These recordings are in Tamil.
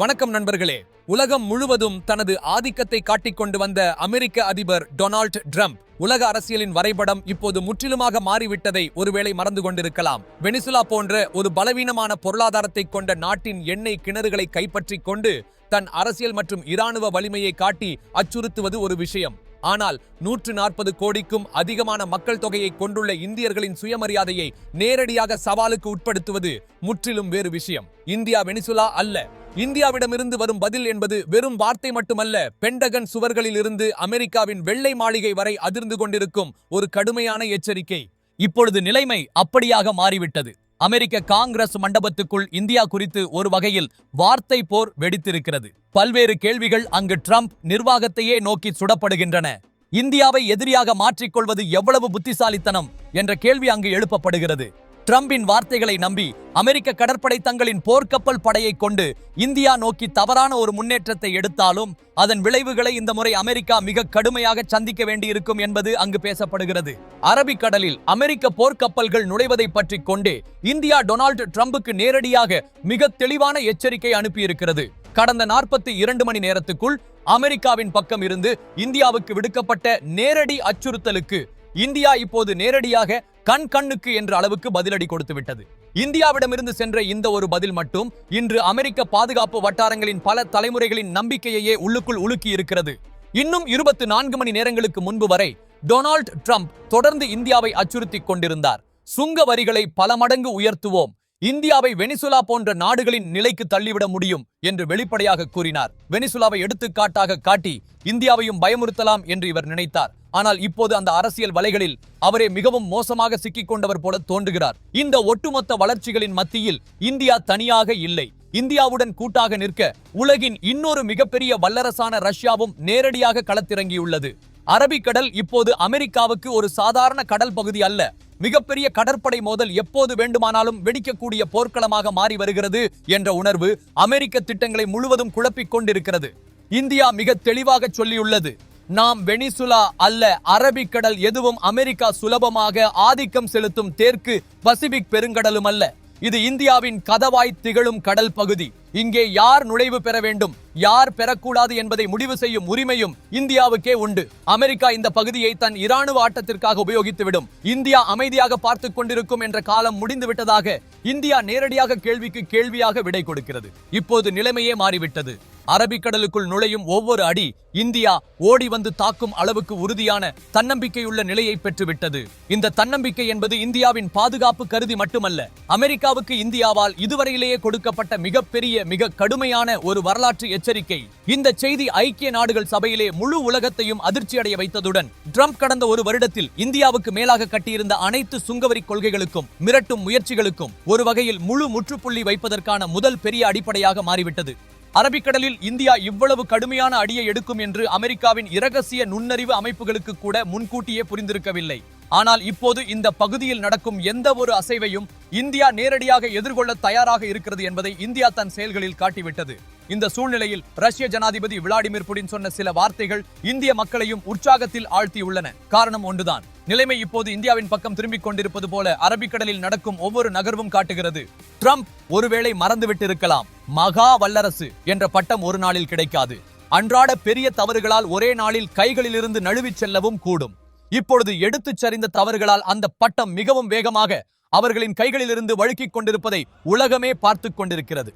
வணக்கம் நண்பர்களே. உலகம் முழுவதும் தனது ஆதிக்கத்தை காட்டிக்கொண்டு வந்த அமெரிக்க அதிபர் டொனால்ட் ட்ரம்ப் உலக அரசியலின் வரைபடம் இப்போது முற்றிலுமாக மாறிவிட்டதை ஒருவேளை மறந்து கொண்டிருக்கலாம். வெனிசுலா போன்ற ஒரு பலவீனமான பொருளாதாரத்தை கொண்ட நாட்டின் எண்ணெய் கிணறுகளை கைப்பற்றி கொண்டு தன் அரசியல் மற்றும் இராணுவ வலிமையை காட்டி அச்சுறுத்துவது ஒரு விஷயம். ஆனால் நூற்று நாற்பது கோடிக்கும் அதிகமான மக்கள் தொகையை கொண்டுள்ள இந்தியர்களின் சுயமரியாதையை நேரடியாக சவாலுக்கு உட்படுத்துவது முற்றிலும் வேறு விஷயம். இந்தியா வெனிசுலா அல்ல. இந்தியாவிடமிருந்து வரும் பதில் என்பது வெறும் வார்த்தை மட்டுமல்ல பெண்டகன் சுவர்களில் இருந்து அமெரிக்காவின் வெள்ளை மாளிகை வரை அதிர்ந்து கொண்டிருக்கும் ஒரு கடுமையான எச்சரிக்கை. இப்பொழுது நிலைமை அப்படியாக மாறிவிட்டது. அமெரிக்க காங்கிரஸ் மண்டபத்துக்குள் இந்தியா குறித்து ஒரு வகையில் வார்த்தை போர் வெடித்திருக்கிறது. பல்வேறு கேள்விகள் அங்கு ட்ரம்ப் நிர்வாகத்தையே நோக்கி சுடப்படுகின்றன. இந்தியாவை எதிரியாக மாற்றிக்கொள்வது எவ்வளவு புத்திசாலித்தனம் என்ற கேள்வி அங்கு எழுப்பப்படுகிறது. டிரம்பின் வார்த்தைகளை நம்பி அமெரிக்க கடற்படை தங்களின் போர்க்கப்பல் படையை கொண்டு இந்தியா நோக்கி தவறான ஒரு முன்னேற்றத்தை எடுத்தாலும் அதன் விளைவுகளை இந்த முறை அமெரிக்கா மிக கடுமையாக சந்திக்க வேண்டியிருக்கும் என்பது அங்கு பேசப்படுகிறது. அரபிக்கடலில் அமெரிக்க போர்க்கப்பல்கள் நுழைவதை பற்றி கொண்டே இந்தியா டொனால்டு ட்ரம்புக்கு நேரடியாக மிக தெளிவான எச்சரிக்கை அனுப்பியிருக்கிறது. கடந்த நாற்பத்தி இரண்டு மணி நேரத்துக்குள் அமெரிக்காவின் பக்கம் இருந்து இந்தியாவுக்கு விடுக்கப்பட்ட நேரடி அச்சுறுத்தலுக்கு இந்தியா இப்போது நேரடியாக கண் கண்ணுக்கு என்ற அளவுக்கு பதிலடி கொடுத்து விட்டது. இந்தியாவிடமிருந்து சென்ற இந்த ஒரு பதில் மட்டும் இன்று அமெரிக்க பாதுகாப்பு வட்டாரங்களின் பல தலைமுறைகளின் நம்பிக்கையையே உள்ளுக்குள் உலுக்கி இருக்கிறது இன்னும் இருபத்தி நான்கு மணி நேரங்களுக்கு முன்பு வரை டொனால்ட் ட்ரம்ப் தொடர்ந்து இந்தியாவை அச்சுறுத்தி கொண்டிருந்தார். சுங்க வரிகளை பல மடங்கு உயர்த்துவோம். இந்தியாவை வெனிசுலா போன்ற நாடுகளின் நிலைக்கு தள்ளிவிட முடியும் என்று வெளிப்படையாக கூறினார். வெனிசுலாவை எடுத்துக்காட்டாக காட்டி இந்தியாவையும் பயமுறுத்தலாம் என்று இவர் நினைத்தார். ஆனால் இப்போது அந்த அரசியல் வலைகளில் அவரே மிகவும் மோசமாக சிக்கிக் கொண்டவர் போல தோன்றுகிறார். இந்த ஒட்டுமொத்த வளர்ச்சிகளின் மத்தியில் இந்தியா தனியாக இல்லை. இந்தியாவுடன் கூட்டாக நிற்க உலகின் இன்னொரு மிகப்பெரிய வல்லரசான ரஷ்யாவும் நேரடியாக களத்திறங்கியுள்ளது. அரபிக்கடல் இப்போது அமெரிக்காவுக்கு ஒரு சாதாரண கடல் பகுதி அல்ல. மிகப்பெரிய கடற்படை மோதல் எப்போது வேண்டுமானாலும் வெடிக்கக்கூடிய போர்க்களமாக மாறி வருகிறது என்ற உணர்வு அமெரிக்க திட்டங்களை முழுவதும் குழப்பிக் கொண்டிருக்கிறது. இந்தியா மிக தெளிவாக சொல்லியுள்ளது. நாம் வெனிசுலா அல்ல அரபிக்கடல் எதுவும் அமெரிக்கா சுலபமாக ஆதிக்கம் செலுத்தும் தெற்கு பசிபிக் பெருங்கடலும் அல்ல. இது இந்தியாவின் கதவாய் திகழும் கடல் பகுதி. இங்கே யார் நுழைவு பெற வேண்டும்? யார் பெறக்கூடாது என்பதை முடிவு செய்யும் உரிமையும் இந்தியாவுக்கே உண்டு. அமெரிக்கா இந்த பகுதியை தன் இராணுவ ஆட்டத்திற்காக உபயோகித்துவிடும். இந்தியா அமைதியாக பார்த்துக் கொண்டிருக்கும் என்ற காலம் முடிந்து விட்டதாக இந்தியா நேரடியாக கேள்விக்கு கேள்வியாக விடை கொடுக்கிறது. இப்போது நிலைமையே மாறிவிட்டது. அரபிக்கடலுக்குள் நுழையும் ஒவ்வொரு அடி இந்தியா ஓடி வந்து தாக்கும் அளவுக்கு உறுதியான தன்னம்பிக்கையுள்ள நிலையை பெற்றுவிட்டது. இந்த தன்னம்பிக்கை என்பது இந்தியாவின் பாதுகாப்பு கருதி மட்டுமல்ல அமெரிக்காவுக்கு இந்தியாவால் இதுவரையிலேயே கொடுக்கப்பட்ட மிகப்பெரிய மிக கடுமையான ஒரு வரலாற்று எச்சரிக்கை. இந்த செய்தி ஐக்கிய நாடுகள் சபையிலே முழு உலகத்தையும் அதிர்ச்சியடைய வைத்ததுடன் ட்ரம்ப் கடந்த ஒரு வருடத்தில் இந்தியாவுக்கு மேலாக கட்டியிருந்த அனைத்து சுங்கவரி கொள்கைகளுக்கும் மிரட்டும் முயற்சிகளுக்கும் ஒரு வகையில் முழு முற்றுப்புள்ளி வைப்பதற்கான முதல் பெரிய அடிப்படையாக மாறிவிட்டது. அரபிக்கடலில் இந்தியா இவ்வளவு கடுமையான அடியை எடுக்கும் என்று அமெரிக்காவின் இரகசிய நுண்ணறிவு அமைப்புகளுக்கு கூட முன்கூட்டியே புரிந்திருக்கவில்லை. ஆனால் இப்போது இந்த பகுதியில் நடக்கும் எந்த ஒரு அசைவையும் இந்தியா நேரடியாக எதிர்கொள்ள தயாராக இருக்கிறது என்பதை இந்தியா தன் செயல்களில் காட்டிவிட்டது. இந்த சூழ்நிலையில் ரஷ்ய ஜனாதிபதி விளாடிமிர் புடின் சொன்ன சில வார்த்தைகள் இந்திய மக்களையும் உற்சாகத்தில் ஆழ்த்தியுள்ளன. காரணம் ஒன்றுதான். நிலைமை இப்போது இந்தியாவின் பக்கம் திரும்பிக் கொண்டிருப்பது போல அரபிக்கடலில் நடக்கும் ஒவ்வொரு நகர்வும் காட்டுகிறது. ட்ரம்ப் ஒருவேளை மறந்துவிட்டிருக்கலாம். மகா வல்லரசு என்ற பட்டம் ஒரு நாளில் கிடைக்காது. அன்றாட பெரிய தவறுகளால் ஒரே நாளில் கைகளிலிருந்து நழுவிச் செல்லவும் கூடும். இப்பொழுது எடுத்துச் சரிந்த தவறுகளால் அந்த பட்டம் மிகவும் வேகமாக அவர்களின் கைகளிலிருந்து வழுக்கிக் கொண்டிருப்பதை உலகமே பார்த்து கொண்டிருக்கிறது.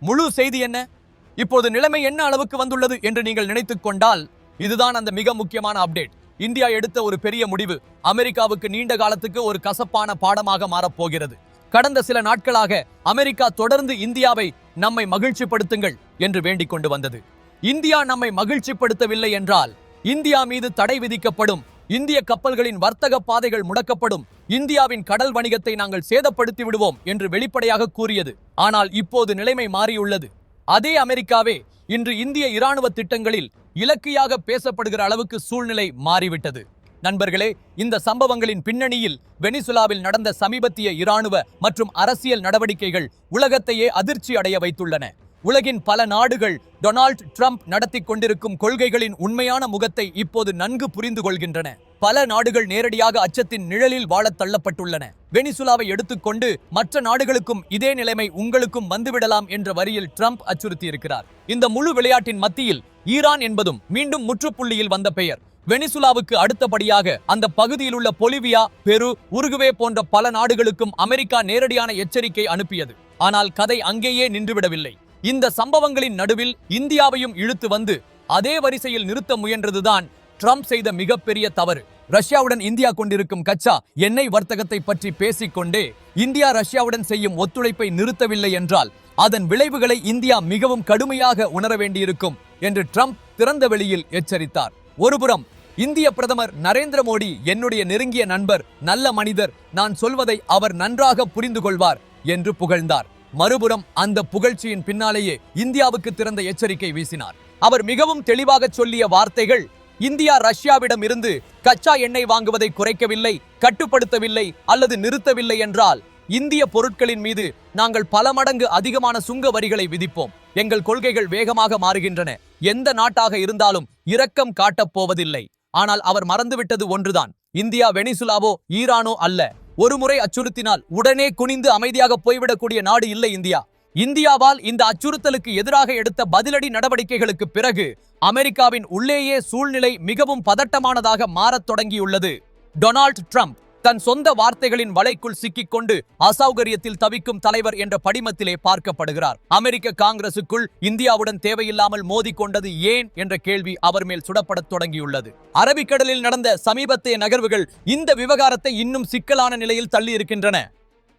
முழு செய்தி என்ன? இப்போது நிலைமை என்ன அளவுக்கு வந்துள்ளது என்று நீங்கள் நினைத்துக் கொண்டால் இதுதான் அந்த மிக முக்கியமான அப்டேட். இந்தியா எடுத்த ஒரு பெரிய முடிவு. அமெரிக்காவுக்கு நீண்ட காலத்துக்கு ஒரு கசப்பான பாடமாக மாறப்போகிறது கடந்த சில நாட்களாக அமெரிக்கா தொடர்ந்து இந்தியாவை நம்மை மகிழ்ச்சிப்படுத்துங்கள் என்று வேண்டிக் கொண்டு வந்தது. இந்தியா நம்மை மகிழ்ச்சிப்படுத்தவில்லை என்றால் இந்தியா மீது தடை விதிக்கப்படும் இந்திய கப்பல்களின் வர்த்தக பாதைகள் முடக்கப்படும் இந்தியாவின் கடல் வணிகத்தை நாங்கள் சேதப்படுத்தி விடுவோம் என்று வெளிப்படையாக கூறியது. ஆனால் இப்போது நிலைமை மாறியுள்ளது. அதே அமெரிக்காவே இன்று இந்திய இராணுவ திட்டங்களில் இலக்கியாக பேசப்படுகிற அளவுக்கு சூழ்நிலை மாறிவிட்டது. நண்பர்களே இந்த சம்பவங்களின் பின்னணியில் வெனிசுலாவில் நடந்த சமீபத்திய இராணுவ மற்றும் அரசியல் நடவடிக்கைகள் உலகத்தையே அதிர்ச்சி அடைய வைத்துள்ளன. உலகின் பல நாடுகள் டொனால்ட் ட்ரம்ப் நடத்தி கொண்டிருக்கும் கொள்கைகளின் உண்மையான முகத்தை இப்போது நன்கு புரிந்து கொள்கின்றன. பல நாடுகள் நேரடியாக அச்சத்தின் நிழலில் வாழத் தள்ளப்பட்டுள்ளன. வெனிசுலாவை எடுத்துக்கொண்டு மற்ற நாடுகளுக்கும் இதே நிலைமை உங்களுக்கும் வந்துவிடலாம் என்ற வரியில் ட்ரம்ப் அச்சுறுத்தியிருக்கிறார். இந்த முழு விளையாட்டின் மத்தியில் ஈரான் என்பதும் மீண்டும் முற்றுப்புள்ளியில் வந்த பெயர். வெனிசுலாவுக்கு அடுத்தபடியாக அந்த பகுதியில் உள்ள பொலிவியா பெரு உருகுவே போன்ற பல நாடுகளுக்கும் அமெரிக்கா நேரடியான எச்சரிக்கை அனுப்பியது. ஆனால் கதை அங்கேயே நின்றுவிடவில்லை. இந்த சம்பவங்களின் நடுவில் இந்தியாவையும் இழுத்து வந்து அதே வரிசையில் நிறுத்த முயன்றதுதான் ட்ரம்ப் செய்த மிகப்பெரிய தவறு. ரஷ்யாவுடன் இந்தியா கொண்டிருக்கும் கச்சா எண்ணெய் வர்த்தகத்தை பற்றி பேசிக்கொண்டே இந்தியா ரஷ்யாவுடன் செய்யும் ஒத்துழைப்பை நிறுத்தவில்லை என்றால் அதன் விளைவுகளை இந்தியா மிகவும் கடுமையாக உணர வேண்டியிருக்கும் என்று ட்ரம்ப் திறந்த வெளியில் எச்சரித்தார். ஒருபுறம் இந்திய பிரதமர் நரேந்திர மோடி என்னுடைய நெருங்கிய நண்பர் நல்ல மனிதர் நான் சொல்வதை அவர் நன்றாக புரிந்து கொள்வார் என்று புகழ்ந்தார். மறுபுறம் அந்த புகழ்ச்சியின் பின்னாலேயே இந்தியாவுக்கு திறந்த எச்சரிக்கை வீசினார். அவர் மிகவும் தெளிவாக சொல்லிய வார்த்தைகள் இந்தியா ரஷ்யாவிடம் இருந்து கச்சா எண்ணெய் வாங்குவதை குறைக்கவில்லை கட்டுப்படுத்தவில்லை அல்லது நிறுத்தவில்லை என்றால் இந்திய பொருட்களின் மீது நாங்கள் பல மடங்கு அதிகமான சுங்க வரிகளை விதிப்போம். எங்கள் கொள்கைகள் வேகமாக மாறுகின்றன. எந்த நாட்டாக இருந்தாலும் இரக்கம் காட்டப் போவதில்லை. ஆனால் அவர் மறந்துவிட்டது ஒன்றுதான். இந்தியா வெனிசுலாவோ ஈரானோ அல்ல. ஒருமுறை அச்சுறுத்தினால் உடனே குனிந்து அமைதியாக போய்விடக்கூடிய நாடு இல்லை இந்தியா. இந்தியாவால் இந்த அச்சுறுத்தலுக்கு எதிராக எடுத்த பதிலடி நடவடிக்கைகளுக்கு பிறகு அமெரிக்காவின் உள்ளேயே சூழ்நிலை மிகவும் பதட்டமானதாக மாறத் தொடங்கியுள்ளது. டொனால்ட் ட்ரம்ப் தன் சொந்த வார்த்தைகளின் வலைக்குள் சிக்கிக்கொண்டு அசௌகரியத்தில் தவிக்கும் தலைவர் என்ற படிமத்திலே பார்க்கப்படுகிறார். அமெரிக்க காங்கிரசுக்குள் இந்தியாவுடன் தேவையில்லாமல் மோதிக்கொண்டது ஏன் என்ற கேள்வி அவர் மேல் சுடப்படத் தொடங்கியுள்ளது. அரபிக்கடலில் நடந்த சமீபத்திய நகர்வுகள் இந்த விவகாரத்தை இன்னும் சிக்கலான நிலையில் தள்ளி இருக்கின்றன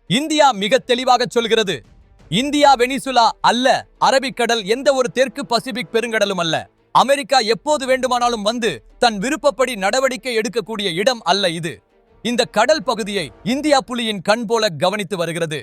இந்தியா மிக தெளிவாக சொல்கிறது. இந்தியா வெனிசுலா அல்ல அரபிக்கடல் எந்த ஒரு தெற்கு பசிபிக் பெருங்கடலும் அல்ல. அமெரிக்கா எப்போது வேண்டுமானாலும் வந்து தன் விருப்பப்படி நடவடிக்கை எடுக்கக்கூடிய இடம் அல்ல இது. இந்த கடல் பகுதியை இந்தியா புலியின் கண் போல கவனித்து வருகிறது.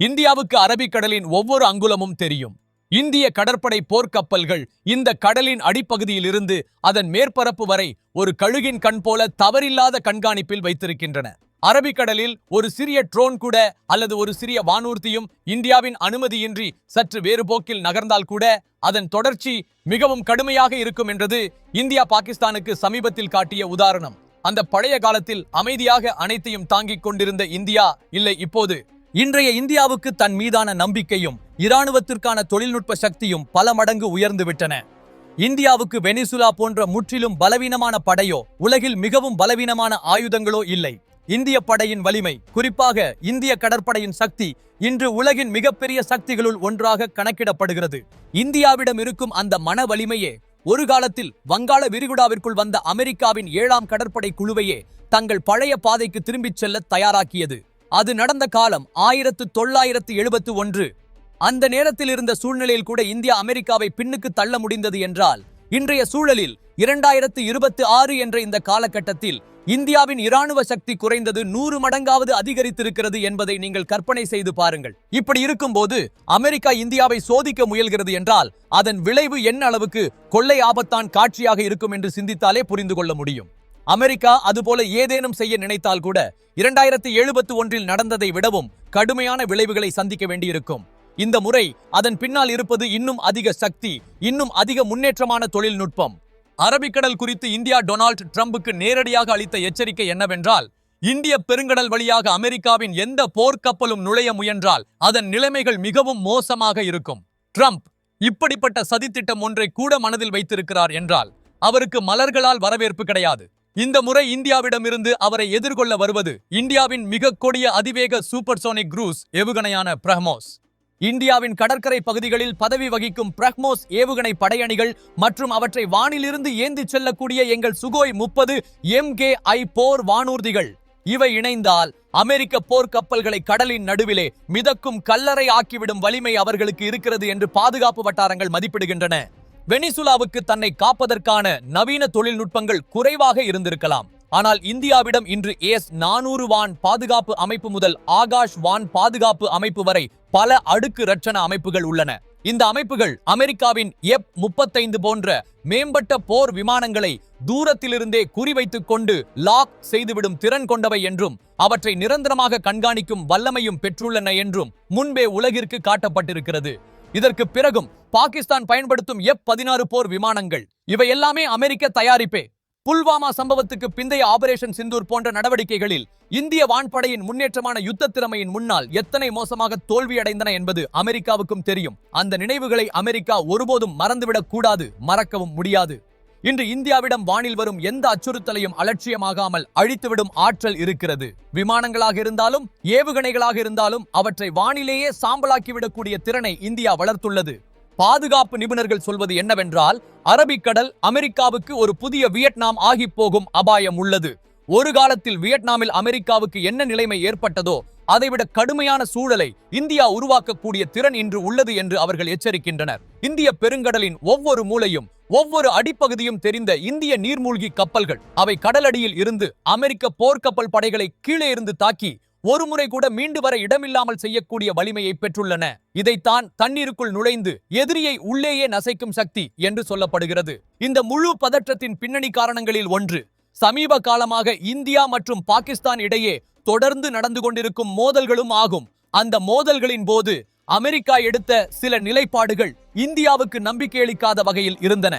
இந்தியாவுக்கு அரபிக்கடலின் ஒவ்வொரு அங்குலமும் தெரியும். இந்திய கடற்படை போர்க்கப்பல்கள் இந்த கடலின் அடிப்பகுதியிலிருந்து அதன் மேற்பரப்பு வரை ஒரு கழுகின் கண் போல தவறில்லாத கண்காணிப்பில் வைத்திருக்கின்றன. அரபிக்கடலில் ஒரு சிறிய ட்ரோன் கூட அல்லது ஒரு சிறிய வானூர்தியும் இந்தியாவின் அனுமதியின்றி சற்று வேறு போக்கில் நகர்ந்தால் கூட அதன் தொடர்ச்சி மிகவும் கடுமையாக இருக்கும் என்றது இந்தியா பாகிஸ்தானுக்கு சமீபத்தில் காட்டிய உதாரணம். அந்த பழைய காலத்தில் அமைதியாக அனைத்தையும் தாங்கிக் கொண்டிருந்த இந்தியா இல்லை இப்போது. இன்றைய இந்தியாவுக்கு தன் மீதான நம்பிக்கையும் இராணுவத்திற்கான தொழில்நுட்ப சக்தியும் பல மடங்கு உயர்ந்துவிட்டன இந்தியாவுக்கு வெனிசுலா போன்ற முற்றிலும் பலவீனமான படையோ உலகில் மிகவும் பலவீனமான ஆயுதங்களோ இல்லை. இந்திய படையின் வலிமை குறிப்பாக இந்திய கடற்படையின் சக்தி இன்று உலகின் மிகப்பெரிய சக்திகளுள் ஒன்றாக கணக்கிடப்படுகிறது. இந்தியாவிடம் இருக்கும் அந்த மன வலிமையே ஒரு காலத்தில் வங்காள விரிகுடாவிற்குள் வந்த அமெரிக்காவின் ஏழாம் கடற்படை குழுவையே தங்கள் பழைய பாதைக்கு திரும்பிச் செல்ல தயாராக்கியது. அது நடந்த காலம் ஆயிரத்து தொள்ளாயிரத்து எழுபத்து ஒன்று. அந்த நேரத்தில் இருந்த சூழ்நிலையில் கூட இந்தியா அமெரிக்காவை பின்னுக்கு தள்ள முடிந்தது என்றால் இன்றைய சூழலில் இரண்டாயிரத்து இருபத்தி ஆறு என்ற இந்த காலகட்டத்தில் இந்தியாவின் இராணுவ சக்தி குறைந்தது நூறு மடங்காவது அதிகரித்திருக்கிறது என்பதை நீங்கள் கற்பனை செய்து பாருங்கள். இப்படி இருக்கும்போது அமெரிக்கா இந்தியாவை சோதிக்க முயல்கிறது என்றால் அதன் விளைவு என்ன அளவுக்கு கொள்ளை ஆபத்தான் காட்சியாக இருக்கும் என்று சிந்தித்தாலே புரிந்து கொள்ள முடியும். அமெரிக்கா அதுபோல ஏதேனும் செய்ய நினைத்தால் கூட இரண்டாயிரத்தி எழுபத்து ஒன்றில் நடந்ததை விடவும் கடுமையான விளைவுகளை சந்திக்க வேண்டியிருக்கும். இந்த முறை அதன் பின்னால் இருப்பது இன்னும் அதிக சக்தி இன்னும் அதிக முன்னேற்றமான தொழில்நுட்பம். அரபிக்கடல் குறித்து இந்தியா டொனால்ட் ட்ரம்புக்கு நேரடியாக அளித்த எச்சரிக்கை என்னவென்றால் இந்திய பெருங்கடல் வழியாக அமெரிக்காவின் எந்த போர்க்கப்பலும் நுழைய முயன்றால் அதன் நிலைமைகள் மிகவும் மோசமாக இருக்கும். ட்ரம்ப் இப்படிப்பட்ட சதித்திட்டம் ஒன்றை கூட மனதில் வைத்திருக்கிறார் என்றால் அவருக்கு மலர்களால் வரவேற்பு கிடையாது. இந்த முறை இந்தியாவிடமிருந்து அவரை எதிர்கொள்ள வருவது இந்தியாவின் மிக கொடிய அதிவேக சூப்பர்சோனிக் குரூஸ் ஏவுகணையான பிரஹ்மோஸ். இந்தியாவின் கடற்கரை பகுதிகளில் பதவி வகிக்கும் பிரஹ்மோஸ் ஏவுகணை படையணிகள் மற்றும் அவற்றை வானிலிருந்து ஏந்திச் செல்லக்கூடிய எங்கள் சுகோய் முப்பது எம் கே ஐ போர் வானூர்திகள். இவை இணைந்தால் அமெரிக்க போர்க்கப்பல்களை கடலின் நடுவிலே மிதக்கும் கல்லறை ஆக்கிவிடும் வலிமை அவர்களுக்கு இருக்கிறது என்று பாதுகாப்பு வட்டாரங்கள் மதிப்பிடுகின்றன. வெனிசுலாவுக்கு தன்னை காப்பதற்கான நவீன தொழில்நுட்பங்கள் குறைவாக இருந்திருக்கலாம். ஆனால் இந்தியாவிடம் இன்று ஏஸ் நானூறு வான் பாதுகாப்பு அமைப்பு முதல் ஆகாஷ் வான் பாதுகாப்பு அமைப்பு வரை பல அடுக்கு ரட்சண அமைப்புகள் உள்ளன. இந்த அமைப்புகள் அமெரிக்காவின் எப் முப்பத்தைந்து போன்ற மேம்பட்ட போர் விமானங்களை தூரத்திலிருந்தே குறிவைத்துக் கொண்டு லாக் செய்துவிடும் திறன் கொண்டவை என்றும் அவற்றை நிரந்தரமாக கண்காணிக்கும் வல்லமையும் பெற்றுள்ளன என்றும் முன்பே உலகிற்கு காட்டப்பட்டிருக்கிறது. இதற்கு பிறகும் பாகிஸ்தான் பயன்படுத்தும் எப் பதினாறு போர் விமானங்கள். இவை எல்லாமே அமெரிக்க தயாரிப்பே. புல்வாமா சம்பவத்துக்கு பிந்தைய ஆபரேஷன் சிந்தூர் போன்ற நடவடிக்கைகளில் இந்திய வான்படையின் முன்னேற்றமான யுத்த திறமையின் முன்னால் எத்தனை மோசமாக தோல்வியடைந்தன என்பது அமெரிக்காவுக்கும் தெரியும். அந்த நினைவுகளை அமெரிக்கா ஒருபோதும் மறந்துவிடக் கூடாது மறக்கவும் முடியாது. இன்று இந்தியாவிடம் வானில் வரும் எந்த அச்சுறுத்தலையும் அலட்சியமாகாமல் அழித்துவிடும் ஆற்றல் இருக்கிறது. விமானங்களாக இருந்தாலும் ஏவுகணைகளாக இருந்தாலும் அவற்றை வானிலேயே சாம்பலாக்கிவிடக்கூடிய திறனை இந்தியா வளர்த்துள்ளது. பாதுகாப்பு நிபுணர்கள் சொல்வது என்னவென்றால் அரபிக்கடல் அமெரிக்காவுக்கு ஒரு புதிய வியட்நாம் ஆகி போகும் அபாயம் உள்ளது. ஒரு காலத்தில் வியட்நாமில் அமெரிக்காவுக்கு என்ன நிலைமை ஏற்பட்டதோ அதைவிட கடுமையான சூழலை இந்தியா உருவாக்கக்கூடிய திறன் இன்று உள்ளது என்று அவர்கள் எச்சரிக்கின்றனர். இந்திய பெருங்கடலின் ஒவ்வொரு மூலையும் ஒவ்வொரு அடிப்பகுதியும் தெரிந்த இந்திய நீர்மூழ்கி கப்பல்கள் அவை கடலடியில் இருந்து அமெரிக்க போர்க்கப்பல் படைகளை கீழே இருந்து தாக்கி ஒருமுறை கூட மீண்டு வர இடமில்லாமல் செய்யக்கூடிய வலிமையை பெற்றுள்ளன. இதைத்தான் தண்ணீருக்குள் நுழைந்து எதிரியை உள்ளேயே நசைக்கும் சக்தி என்று சொல்லப்படுகிறது. இந்த முழு பதற்றத்தின் பின்னணி காரணங்களில் ஒன்று சமீப காலமாக இந்தியா மற்றும் பாகிஸ்தான் இடையே தொடர்ந்து நடந்து கொண்டிருக்கும் மோதல்களும் ஆகும். அந்த மோதல்களின் போது அமெரிக்கா எடுத்த சில நிலைப்பாடுகள் இந்தியாவுக்கு நம்பிக்கையளிக்காத வகையில் இருந்தன.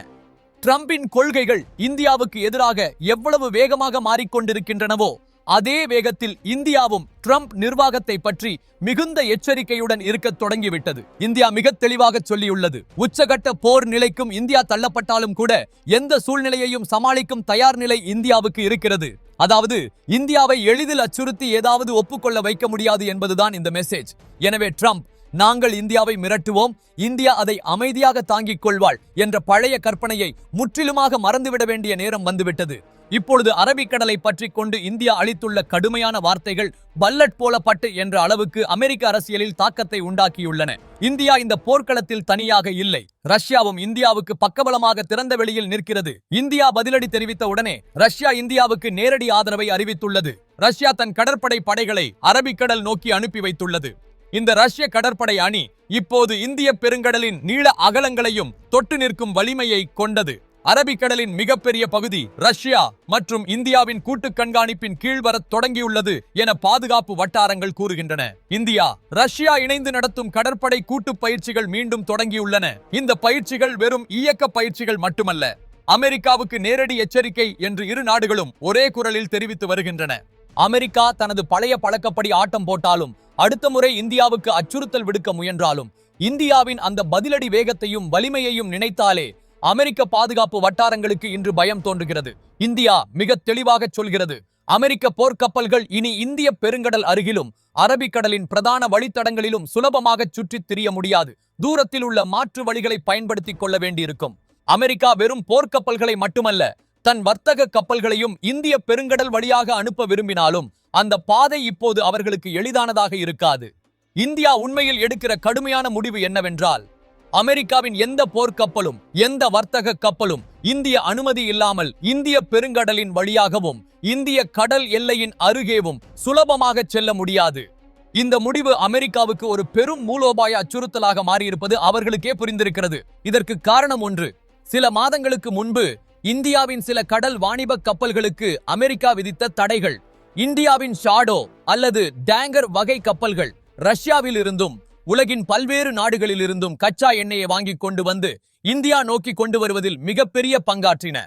ட்ரம்பின் கொள்கைகள் இந்தியாவுக்கு எதிராக எவ்வளவு வேகமாக மாறிக்கொண்டிருக்கின்றனவோ அதே வேகத்தில் இந்தியாவும் ட்ரம்ப் நிர்வாகத்தை பற்றி மிகுந்த எச்சரிக்கையுடன் இருக்கத் தொடங்கிவிட்டது. இந்தியா மிக தெளிவாக சொல்லியுள்ளது. உச்சகட்ட போர் நிலைக்கும் இந்தியா தள்ளப்பட்டாலும் கூட எந்த சூழ்நிலையையும் சமாளிக்கும் தயார் நிலை இந்தியாவுக்கு இருக்கிறது. அதாவது இந்தியாவை எளிதில் அச்சுறுத்தி ஏதாவது ஒப்புக்கொள்ள வைக்க முடியாது என்பதுதான் இந்த மெசேஜ் எனவே ட்ரம்ப் நாங்கள் இந்தியாவை மிரட்டுவோம். இந்தியா அதை அமைதியாக தாங்கிக் கொள்வாள் என்ற பழைய கற்பனையை முற்றிலுமாக மறந்துவிட வேண்டிய நேரம் வந்துவிட்டது. இப்பொழுது அரபிக்கடலை பற்றி கொண்டு இந்தியா அளித்துள்ள கடுமையான வார்த்தைகள் பல்லட் போலப்பட்டு என்ற அளவுக்கு அமெரிக்க அரசியலில் தாக்கத்தை உண்டாக்கியுள்ளன. இந்தியா இந்த போர்க்களத்தில் தனியாக இல்லை. ரஷ்யாவும் இந்தியாவுக்கு பக்கபலமாக திறந்த வெளியில் நிற்கிறது. இந்தியா பதிலடி தெரிவித்த உடனே ரஷ்யா இந்தியாவுக்கு நேரடி ஆதரவை அறிவித்துள்ளது. ரஷ்யா தன் கடற்படை படைகளை அரபிக்கடல் நோக்கி அனுப்பி வைத்துள்ளது. இந்த ரஷ்ய கடற்படை அணி இப்போது இந்திய பெருங்கடலின் நீள அகலங்களையும் தொட்டு நிற்கும் வலிமையை கொண்டது. அரபிக்கடலின் மிகப்பெரிய பகுதி ரஷ்யா மற்றும் இந்தியாவின் கூட்டு கண்காணிப்பின் கீழ் வரத் தொடங்கியுள்ளது என பாதுகாப்பு வட்டாரங்கள் கூறுகின்றன. இந்தியா ரஷ்யா இணைந்து நடத்தும் கடற்படை கூட்டு பயிற்சிகள் மீண்டும் தொடங்கியுள்ளன. இந்த பயிற்சிகள் வெறும் இயக்க பயிற்சிகள் மட்டுமல்ல அமெரிக்காவுக்கு நேரடி எச்சரிக்கை என்று இரு நாடுகளும் ஒரே குரலில் தெரிவித்து வருகின்றன. அமெரிக்கா தனது பழைய பழக்கப்படி ஆட்டம் போட்டாலும் அடுத்த முறை இந்தியாவுக்கு அச்சுறுத்தல் விடுக்க முயன்றாலும் இந்தியாவின் அந்த பதிலடி வேகத்தையும் வலிமையையும் நினைத்தாலே அமெரிக்க பாதுகாப்பு வட்டாரங்களுக்கு இன்று பயம் தோன்றுகிறது. இந்தியா மிக தெளிவாக சொல்கிறது. அமெரிக்க போர்க்கப்பல்கள் இனி இந்திய பெருங்கடல் அருகிலும் அரபிக்கடலின் பிரதான வழித்தடங்களிலும் சுலபமாக சுற்றித் திரிய முடியாது. தூரத்தில் உள்ள மாற்று வழிகளை பயன்படுத்திக் கொள்ள வேண்டியிருக்கும். அமெரிக்கா வெறும் போர்க்கப்பல்களை மட்டுமல்ல தன் வர்த்தக கப்பல்களையும் இந்திய பெருங்கடல் வழியாக அனுப்ப விரும்பினாலும் அந்த பாதை இப்போது அவர்களுக்கு எளிதானதாக இருக்காது. இந்தியா உண்மையில் எடுக்கிற கடுமையான முடிவு என்னவென்றால் அமெரிக்காவின் எந்த போர்க்கப்பலும் எந்த வர்த்தக கப்பலும் இந்திய அனுமதி இல்லாமல் இந்திய பெருங்கடலின் வழியாகவும் இந்திய கடல் எல்லையின் அருகேவும் சுலபமாக செல்ல முடியாது. இந்த முடிவு அமெரிக்காவுக்கு ஒரு பெரும் மூலோபாய அச்சுறுத்தலாக மாறியிருப்பது அவர்களுக்கே புரிந்திருக்கிறது. இதற்கு காரணம் ஒன்று சில மாதங்களுக்கு முன்பு இந்தியாவின் சில கடல் வாணிப கப்பல்களுக்கு அமெரிக்கா விதித்த தடைகள் இந்தியாவின் ஷாடோ அல்லது டேங்கர் வகை கப்பல்கள் ரஷ்யாவில் இருந்தும் உலகின் பல்வேறு நாடுகளிலிருந்தும் கச்சா எண்ணெயை வாங்கிக் கொண்டு வந்து இந்தியா நோக்கி கொண்டு வருவதில் மிகப்பெரிய பங்காற்றின.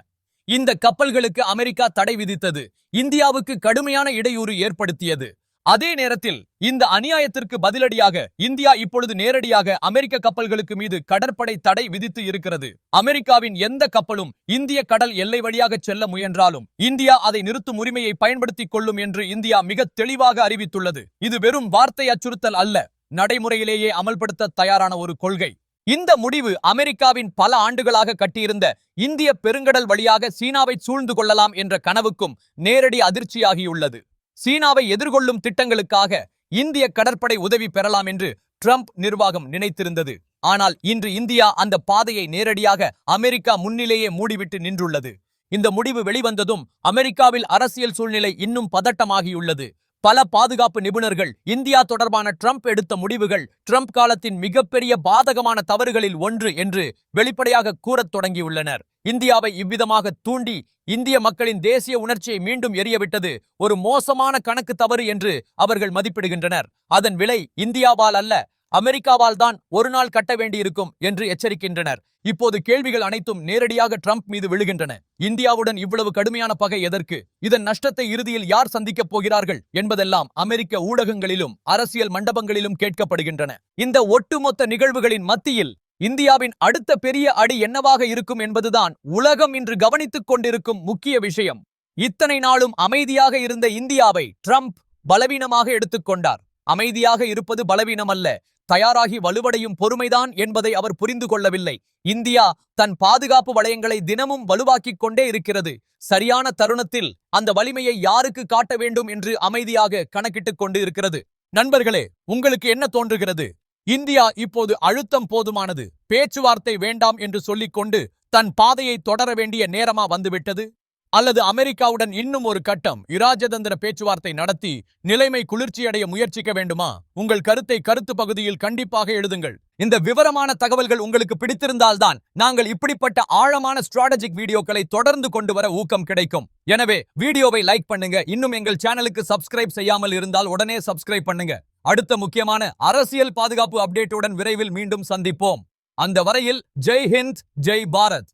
இந்த கப்பல்களுக்கு அமெரிக்கா தடை விதித்தது இந்தியாவுக்கு கடுமையான இடையூறு ஏற்படுத்தியது. அதே நேரத்தில் இந்த அநியாயத்திற்கு பதிலடியாக இந்தியா இப்பொழுது நேரடியாக அமெரிக்க கப்பல்களுக்கு மீது கடற்படை தடை விதித்து இருக்கிறது. அமெரிக்காவின் எந்த கப்பலும் இந்திய கடல் எல்லை வழியாக செல்ல முயன்றாலும் இந்தியா அதை நிறுத்தும் உரிமையை பயன்படுத்திக் கொள்ளும் என்று இந்தியா மிக தெளிவாக அறிவித்துள்ளது. இது வெறும் வார்த்தை அச்சுறுத்தல் அல்ல. நடைமுறையிலேயே அமல்படுத்த தயாரான ஒரு கொள்கை. இந்த முடிவு அமெரிக்காவின் பல ஆண்டுகளாக கட்டியிருந்த இந்திய பெருங்கடல் வழியாக சீனாவை சூழ்ந்து கொள்ளலாம் என்ற கனவுக்கும் நேரடி அதிர்ச்சியாகியுள்ளது. சீனாவை எதிர்கொள்ளும் திட்டங்களுக்காக இந்திய கடற்படை உதவி பெறலாம் என்று ட்ரம்ப் நிர்வாகம் நினைத்திருந்தது. ஆனால் இன்று இந்தியா அந்த பாதையை நேரடியாக அமெரிக்கா முன்னிலேயே மூடிவிட்டு நின்றுள்ளது. இந்த முடிவு வெளிவந்ததும் அமெரிக்காவில் அரசியல் சூழ்நிலை இன்னும் பதட்டமாகியுள்ளது. பல பாதுகாப்பு நிபுணர்கள் இந்தியா தொடர்பான ட்ரம்ப் எடுத்த முடிவுகள் ட்ரம்ப் காலத்தின் மிகப்பெரிய பாதகமான தவறுகளில் ஒன்று என்று வெளிப்படையாக கூறத் தொடங்கியுள்ளனர். இந்தியாவை இவ்விதமாக தூண்டி இந்திய மக்களின் தேசிய உணர்ச்சியை மீண்டும் எரியவிட்டது ஒரு மோசமான கணக்கு தவறு என்று அவர்கள் மதிப்பிடுகின்றனர். அதன் விலை இந்தியாவால் அல்ல அமெரிக்காவால் தான் ஒரு நாள் கட்ட வேண்டியிருக்கும் என்று எச்சரிக்கின்றனர். இப்போது கேள்விகள் அனைத்தும் நேரடியாக ட்ரம்ப் மீது விழுகின்றன. இந்தியாவுடன் இவ்வளவு கடுமையான பகை எதற்கு? இதன் நஷ்டத்தை இறுதியில் யார் சந்திக்கப் போகிறார்கள் என்பதெல்லாம் அமெரிக்க ஊடகங்களிலும் அரசியல் மண்டபங்களிலும் கேட்கப்படுகின்றன. இந்த ஒட்டுமொத்த நிகழ்வுகளின் மத்தியில் இந்தியாவின் அடுத்த பெரிய அடி என்னவாக இருக்கும் என்பதுதான் உலகம் இன்று கவனித்துக் கொண்டிருக்கும் முக்கிய விஷயம். இத்தனை நாளும் அமைதியாக இருந்த இந்தியாவை ட்ரம்ப் பலவீனமாக எடுத்துக்கொண்டார் அமைதியாக இருப்பது பலவீனம் அல்ல தயாராகி வலுவடையும் பொறுமைதான் என்பதை அவர் புரிந்து கொள்ளவில்லை. இந்தியா தன் பாதுகாப்பு வளையங்களை தினமும் வலுவாக்கிக் கொண்டே இருக்கிறது. சரியான தருணத்தில் அந்த வலிமையை யாருக்கு காட்ட வேண்டும் என்று அமைதியாக கணக்கிட்டுக் கொண்டு இருக்கிறது. நண்பர்களே உங்களுக்கு என்ன தோன்றுகிறது? இந்தியா இப்போது அழுத்தம் போதுமானது. பேச்சுவார்த்தை வேண்டாம் என்று சொல்லிக்கொண்டு தன் பாதையை தொடர வேண்டிய நேரமா வந்துவிட்டது? அல்லது அமெரிக்காவுடன் இன்னும் ஒரு கட்டம் இராஜதந்திர பேச்சுவார்த்தை நடத்தி நிலைமை குளிர்ச்சியடைய முயற்சிக்க வேண்டுமா? உங்கள் கருத்தை கருத்து பகுதியில் கண்டிப்பாக எழுதுங்கள். இந்த விவரமான தகவல்கள் உங்களுக்கு பிடித்திருந்தால்தான் நாங்கள் இப்படிப்பட்ட ஆழமான ஸ்ட்ராட்டஜிக் வீடியோக்களை தொடர்ந்து கொண்டு வர ஊக்கம் கிடைக்கும். எனவே வீடியோவை லைக் பண்ணுங்க. இன்னும் எங்கள் சேனலுக்கு சப்ஸ்கிரைப் செய்யாமல் இருந்தால் உடனே சப்ஸ்கிரைப் பண்ணுங்க. அடுத்த முக்கியமான அரசியல் பாதுகாப்பு அப்டேட்டுடன் விரைவில் மீண்டும் சந்திப்போம். அந்த வரையில் ஜெய் ஹிந்த் ஜெய் பாரத்.